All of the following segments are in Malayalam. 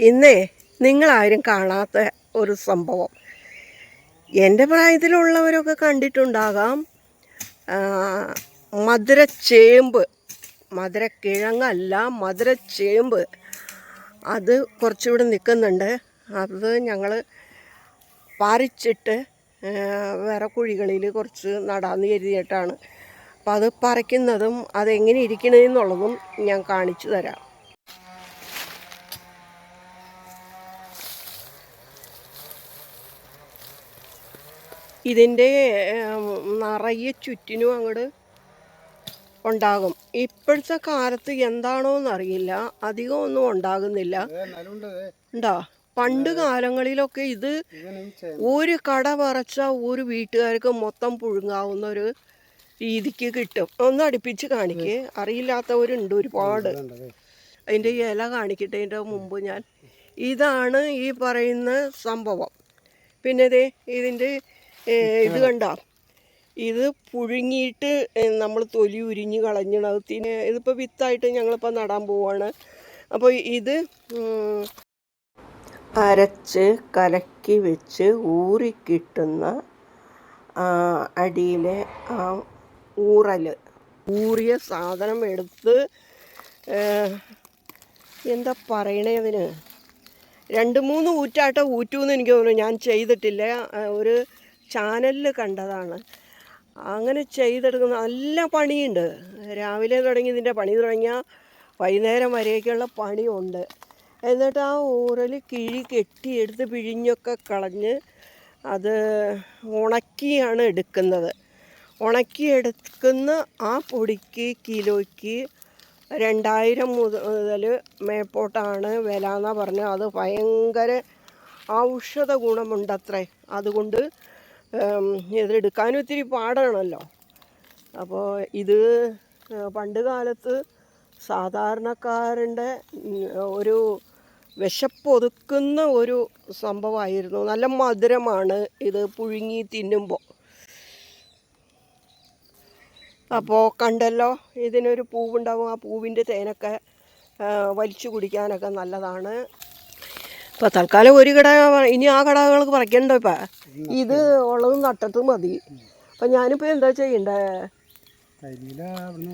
ഇന്നേ നിങ്ങളാരും കാണാത്ത ഒരു സംഭവം. എന്റെ പ്രായത്തിലുള്ളവരൊക്കെ കണ്ടിട്ടുണ്ടാകാം. മദര കിഴങ്ങല്ല മധുരക്കിഴങ്ങല്ല മധുരച്ചേമ്പ് അത് കുറച്ചുകൂടെ നിൽക്കുന്നുണ്ട്. അത് ഞങ്ങൾ പറിച്ചിട്ട് വേറെ കുഴികളിൽ കുറച്ച് നടാന്ന് കരുതിയിട്ടാണ്. അപ്പോൾ അത് പറിക്കുന്നതും അതെങ്ങനെ ഇരിക്കണമെന്നുള്ളതും ഞാൻ കാണിച്ചു തരാം. ഇതിന്റെ നിറയെ ചുറ്റിനും അങ്ങോട്ട് ഉണ്ടാകും. ഇപ്പോഴത്തെ കാലത്ത് എന്താണോ എന്നറിയില്ല അധികം ഒന്നും ഉണ്ടാകുന്നില്ല. ഉണ്ടോ. പണ്ട് കാലങ്ങളിലൊക്കെ ഇത് ഒരു കട പറച്ച ഒരു വീട്ടുകാർക്ക് മൊത്തം പുഴുങ്ങാവുന്ന ഒരു രീതിക്ക് കിട്ടും. ഒന്ന് അടുപ്പിച്ച് കാണിക്കുക അറിയില്ലാത്തവരുണ്ട് ഒരുപാട്. അതിന്റെ ഇല കാണിക്കട്ടെ അതിന്റെ മുമ്പ് ഞാൻ. ഇതാണ് ഈ പറയുന്ന സംഭവം. പിന്നെ ഇതേ ഇതിന്റെ ഇത് കണ്ട? ഇത് പുഴുങ്ങിയിട്ട് നമ്മൾ തൊലി ഉരിഞ്ഞ് കളഞ്ഞിടത്തിന് ഇതിപ്പോൾ വിത്തായിട്ട് ഞങ്ങളിപ്പോൾ നടാൻ പോവാണ്. അപ്പോൾ ഇത് അരച്ച് കലക്കി വെച്ച് ഊറിക്കിട്ടുന്ന അടിയിലെ ആ ഊറൽ ഊറിയ സാധനം എടുത്ത് എന്താ പറയണേ അതിന്? രണ്ട് മൂന്ന് ഊറ്റാട്ട ഊറ്റൂന്ന് എനിക്ക് തോന്നുന്നു. ഞാൻ ചെയ്തിട്ടില്ല. ഒരു ചാനലിൽ കണ്ടതാണ്. അങ്ങനെ ചെയ്തെടുക്കുന്ന നല്ല പണിയുണ്ട്. രാവിലെ തുടങ്ങി ഇതിന്റെ പണി തുടങ്ങിയാൽ വൈകുന്നേരം വരെയൊക്കെയുള്ള പണിയുണ്ട്. എന്നിട്ട് ആ ഊറൽ കിഴി കെട്ടി കെട്ടിയെടുത്ത് പിഴിഞ്ഞൊക്കെ കളഞ്ഞ് അത് ഉണക്കിയാണ് എടുക്കുന്നത്. ഉണക്കിയെടുക്കുന്ന ആ പൊടിക്ക് കിലോയ്ക്ക് രണ്ടായിരം മുതൽ മേപ്പോട്ടാണ് വില എന്നാണ് പറഞ്ഞത്. അത് ഭയങ്കര ഔഷധ ഗുണമുണ്ടത്രേ. അതുകൊണ്ട് ഇതെടുക്കാനും ഇത്തിരി പാടാണല്ലോ. അപ്പോൾ ഇത് പണ്ട് കാലത്ത് സാധാരണക്കാരന്റെ ഒരു വിശപ്പൊതുക്കുന്ന ഒരു സംഭവമായിരുന്നു. നല്ല മധുരമാണ് ഇത് പുഴുങ്ങി തിന്നുമ്പോൾ അപ്പോൾ കണ്ടല്ലോ ഇതിനൊരു പൂവുണ്ടാവും. ആ പൂവിന്റെ തേനൊക്കെ വലിച്ചു കുടിക്കാനൊക്കെ നല്ലതാണ്. ഇപ്പോൾ തൽക്കാലം ഒരു കട ഇനി ആ കടകൾക്ക് പറിക്കണ്ട ഇപ്പം? ഇത് ഉള്ളത് നട്ടിട്ട് മതി. അപ്പം ഞാനിപ്പോൾ എന്താ ചെയ്യണ്ടേ? കരിയില അവിടുന്ന്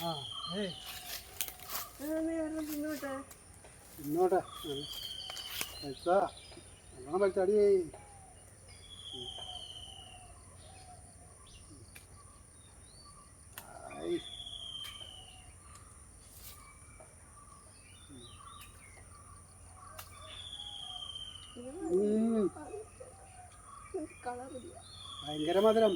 ആ ഏ. ഇന്നോട്ടെ. പൈസ. നല്ലോണം ആയി ഉം. ഭയങ്കര മധുരം.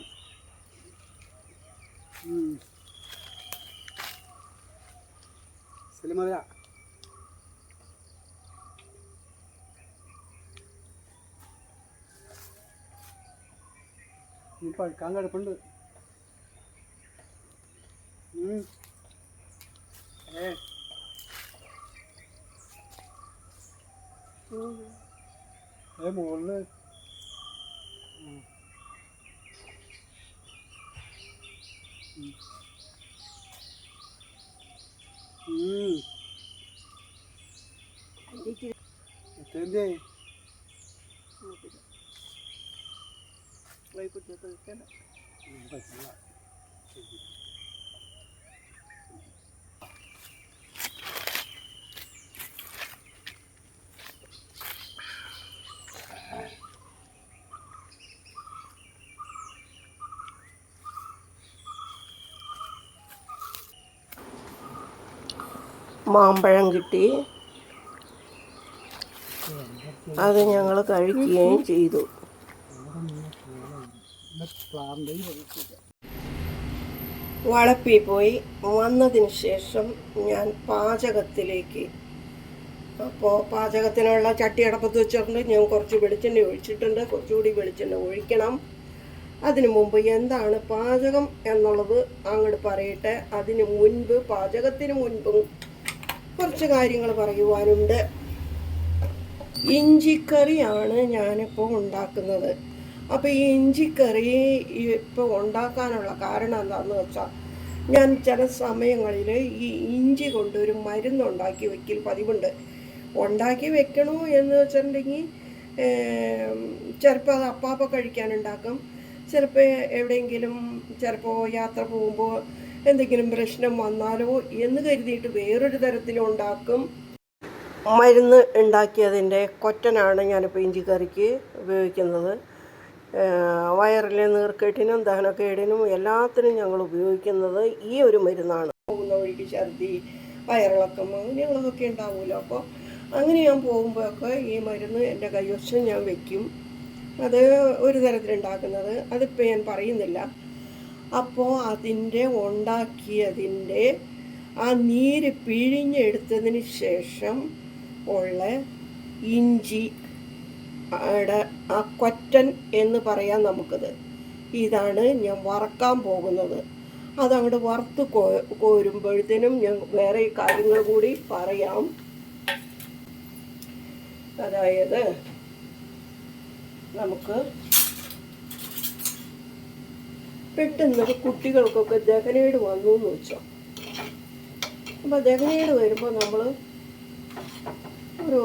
ഇതിൽ മധുര ഇനി പഴുക്കാൻ കിടപ്പുണ്ട് ഉം. ഏ ഏ മുകളിൽ ഉം. Entendeu? Vai podia estar aqui, né? Vai ser lá. மாம்பழம் கிட்டி അത് ഞങ്ങൾ കഴിക്കുകയും ചെയ്തു. വളപ്പി പോയി. വന്നതിന് ശേഷം ഞാൻ പാചകത്തിലേക്ക്. അപ്പോൾ പാചകത്തിനുള്ള ചട്ടി അടപ്പത്ത് വെച്ചിട്ടുണ്ട്. ഞാൻ കുറച്ച് വെളിച്ചെണ്ണ ഒഴിച്ചിട്ടുണ്ട്. കുറച്ചുകൂടി വെളിച്ചെണ്ണ ഒഴിക്കണം. അതിനു മുമ്പ് എന്താണ് പാചകം എന്നുള്ളത് അങ്ങോട്ട് പറയട്ടെ. അതിന് മുൻപ് പാചകത്തിന് മുൻപും കുറച്ച് കാര്യങ്ങൾ പറയുവാനുണ്ട്. ഇഞ്ചിക്കറിയാണ് ഞാനിപ്പോൾ ഉണ്ടാക്കുന്നത്. അപ്പോൾ ഈ ഇഞ്ചിക്കറി ഇപ്പോൾ ഉണ്ടാക്കാനുള്ള കാരണം എന്താണെന്ന് വെച്ചാൽ ഞാൻ ചില സമയങ്ങളിൽ ഈ ഇഞ്ചി കൊണ്ടൊരു ഒരു മരുന്ന് ഉണ്ടാക്കി വെക്കൽ പതിവുണ്ട്. ഉണ്ടാക്കി വെക്കണോ എന്ന് വെച്ചിട്ടുണ്ടെങ്കിൽ ചിലപ്പോൾ അത് അപ്പാപ്പ കഴിക്കാനുണ്ടാക്കും ചിലപ്പോൾ എവിടെയെങ്കിലും ചിലപ്പോൾ യാത്ര പോകുമ്പോൾ എന്തെങ്കിലും പ്രശ്നം വന്നാലോ എന്ന് കരുതിയിട്ട് വേറൊരു തരത്തിലും ഉണ്ടാക്കും. മരുന്ന് ഉണ്ടാക്കിയതിന്റെ കൊറ്റനാണ് ഞാനിപ്പോൾ ഇഞ്ചിക്കറിക്ക് ഉപയോഗിക്കുന്നത്. വയറിലെ നീർക്കെട്ടിനും ദഹനക്കേടിനും എല്ലാത്തിനും ഞങ്ങൾ ഉപയോഗിക്കുന്നത് ഈ ഒരു മരുന്നാണ്. പോകുന്ന വഴിക്ക് ഛർദി വയറിളക്കം അങ്ങനെയുള്ളതൊക്കെ ഉണ്ടാവുമല്ലോ. അപ്പോൾ അങ്ങനെ ഞാൻ പോകുമ്പോഴൊക്കെ ഈ മരുന്ന് എന്റെ കൈവശം ഞാൻ വെക്കും. അത് ഒരു തരത്തിലുണ്ടാക്കുന്നത്. അതിപ്പോൾ ഞാൻ പറയുന്നില്ല. അപ്പോൾ അതിന്റെ ഉണ്ടാക്കിയതിന്റെ ആ നീര് പിഴിഞ്ഞെടുത്തതിന് ശേഷം ഉള്ള ഇഞ്ചി ആ കൊറ്റൻ എന്ന് പറയാം നമുക്കത്. ഇതാണ് ഞാൻ വറക്കാൻ പോകുന്നത്. അതങ്ങോട്ട് വറുത്ത് കോ കോരുമ്പോഴത്തേനും ഞാൻ വേറെ കാര്യങ്ങൾ കൂടി പറയാം. അതായത് നമുക്ക് പെട്ടെന്ന് കുട്ടികൾക്കൊക്കെ ദഹനേട് വന്നു എന്ന് വെച്ചോ. അപ്പോൾ ദഹനേട് വരുമ്പോൾ നമ്മൾ ഒരു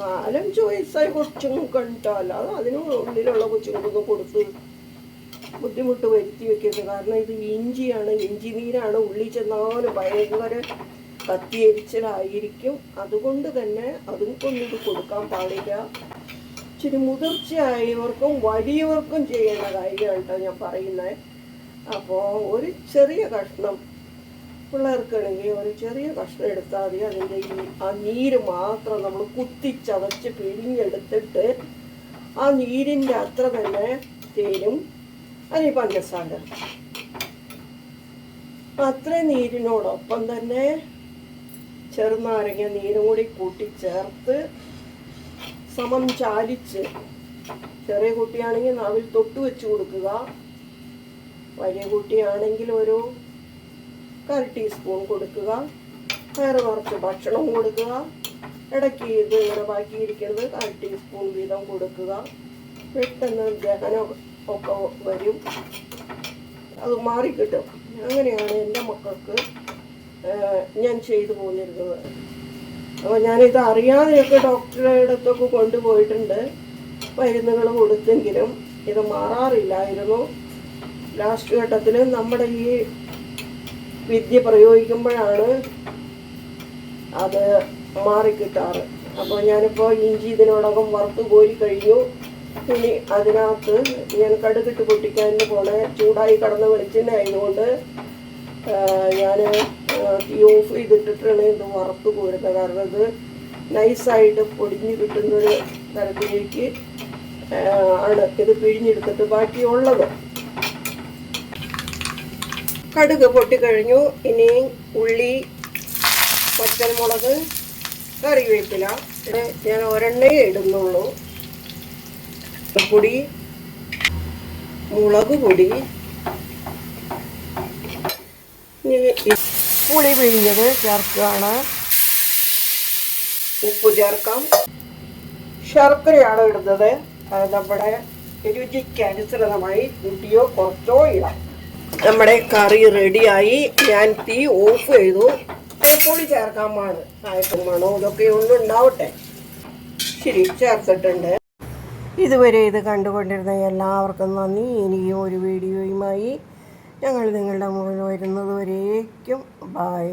നാലഞ്ച് വയസ്സായ കൊച്ചുങ്ങൾക്ക് ഉണ്ടാവില്ല അത് അതിന് ഉള്ളിലുള്ള കൊച്ചുങ്ങൾക്കൊന്നും കൊടുത്ത് ബുദ്ധിമുട്ട് വരുത്തി വെക്കരുത്. കാരണം ഇത് ഇഞ്ചിയാണ്. ഇഞ്ചി നീരാണ്. ഉള്ളിൽ ചെന്നാലും ഭയങ്കര കത്തിയരിച്ചിലായിരിക്കും അതുകൊണ്ട് തന്നെ അതുകൊണ്ടൊന്നും ഇത് കൊടുക്കാൻ പാടില്ല. ഇച്ചിരി മുതിർച്ചയായവർക്കും വലിയവർക്കും ചെയ്യേണ്ട കാര്യമാണ് കേട്ടോ ഞാൻ പറയുന്നത് അപ്പോൾ ഒരു ചെറിയ കഷ്ണം പിള്ളേർക്കാണെങ്കിൽ ഒരു ചെറിയ കഷ്ണം എടുത്താൽ മതി. അതിന്റെ ഈ ആ നീര് മാത്രം നമ്മൾ കുത്തിച്ചതച്ച് പിഴിഞ്ഞെടുത്തിട്ട് ആ നീരിന്റെ അത്ര തന്നെ തേനും അതിന് പഞ്ചസാര. അത്രയും നീരിനോടൊപ്പം തന്നെ ചെറുനാരങ്ങ നീരും കൂടി കൂട്ടി ചേർത്ത് സമം ചാലിച്ച് ചെറിയ കുട്ടിയാണെങ്കിൽ നാവിൽ തൊട്ട് വെച്ച് കൊടുക്കുക. വലിയ കുട്ടിയാണെങ്കിൽ ഒരു കാൽ ടീസ്പൂൺ കൊടുക്കുക. വേറെ കുറച്ച് ഭക്ഷണം കൊടുക്കുക. ഇടയ്ക്ക് ഇത് ഇങ്ങനെ ബാക്കിയിരിക്കുന്നത് കാൽ ടീസ്പൂൺ വീതം കൊടുക്കുക. പെട്ടെന്ന് ദഹനം ഒക്കെ വരും. അത് മാറിക്കിട്ടും. അങ്ങനെയാണ് എന്റെ മക്കൾക്ക് ഞാൻ ചെയ്തു പോന്നിരുന്നത്. അപ്പോൾ ഞാനിത് അറിയാതെയൊക്കെ ഡോക്ടറുടെ അടുത്തൊക്കെ കൊണ്ടുപോയിട്ടുണ്ട്. മരുന്നുകൾ കൊടുത്തെങ്കിലും ഇത് മാറാറില്ലായിരുന്നു. ലാസ്റ്റ് ഘട്ടത്തിൽ നമ്മുടെ ഈ വിദ്യ പ്രയോഗിക്കുമ്പോഴാണ് അത് മാറിക്കിട്ടാറ്. അപ്പോൾ ഞാനിപ്പോൾ ഇഞ്ചി ഇതിനോടകം വറുത്ത് കോരി കഴിഞ്ഞു. ഇനി അതിനകത്ത് ഞാൻ കടുകിട്ട് പൊട്ടിക്കാൻ പോണേ. ചൂടായി കടന്ന വെളിച്ചെണ്ണ ആയതുകൊണ്ട് ഞാൻ തീ ഓഫ് ചെയ്തിട്ടിട്ടാണ് ഇത് വറുത്ത് കോരുന്നത്. കാരണം ഇത് നൈസായിട്ട് പൊടിഞ്ഞ് കിട്ടുന്നൊരു തരത്തിലേക്ക് ആണ് ഇത് പിഴിഞ്ഞെടുത്തിട്ട് ബാക്കിയുള്ളത്. കടുക് പൊട്ടിക്കഴിഞ്ഞു ഇനി ഉള്ളി പച്ചമുളക് കറിവേപ്പില. ഞാൻ ഒരെണ്ണേ ഇടുന്നുള്ളൂ. പൊടി മുളക് പൊടി. പുളി പിഴിഞ്ഞത് ചേർക്കുകയാണ്. ഉപ്പ് ചേർക്കാം. ശർക്കരയാണ് ഇടുന്നത്. അത് നമ്മുടെ രുചിക്ക് അനുസൃതമായി കൂട്ടിയോ കുറച്ചോ ഇടാം. നമ്മുടെ കറി റെഡിയായി. ഞാൻ തീ ഓഫ് ചെയ്തു. പുളി ചേർക്കാൻ പാട്. ആയപ്പം മണോ ഇതൊക്കെ ഒന്നും ഉണ്ടാവട്ടെ. ശരി ചേർത്തിട്ടുണ്ട്. ഇതുവരെ ഇത് കണ്ടുകൊണ്ടിരുന്ന എല്ലാവർക്കും നന്ദി. ഇനിയും ഒരു വീഡിയോയുമായി ഞങ്ങൾ നിങ്ങളുടെ മുകളിൽ വരുന്നത് വരേക്കും ബായ്